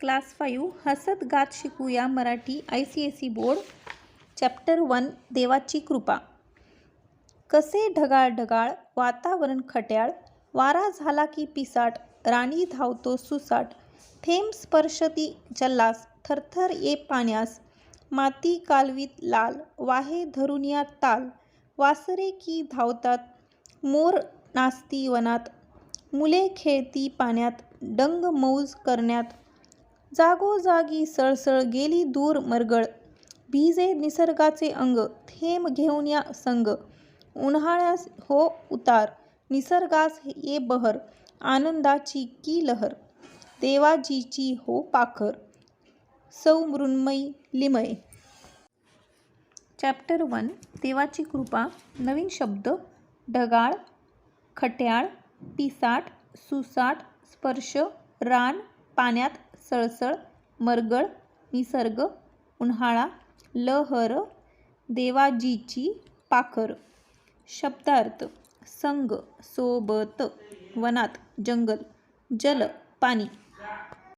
Class five हसत गात शिकूया Marathi I C S C board chapter one देवाची कृपा. कसे ढगाळ ढगाळ वातावरण खट्याळ वारा झाला की पिसाट राणी धावतो सुसाट थेंब स्पर्शती जल्लास थरथर ये पाण्यास माती कालवीत लाल वाहे धरून या ताल वासरे की धावतात मोर नाचती वनात मुले खेळती पाण्यात डंग मौज करण्यात जागोजागी सळसळ गेली दूर मरगळ. भिजे निसर्गाचे अंग थेंब घेऊन या संग. उन्हाळ्यास हो उतार निसर्गास ये बहर आनंदाची की लहर. देवाजीची हो पाखर सौ मृण्मयी लिमये. चॅप्टर वन देवाची कृपा नवीन शब्द ढगाळ खट्याळ पिसाट सुसाट स्पर्श रान पाण्यात सळसळ मरगळ निसर्ग उन्हाळा लहर देवाजीची पाखर. शब्दार्थ संग सोबत वनात जंगल जल पाणी.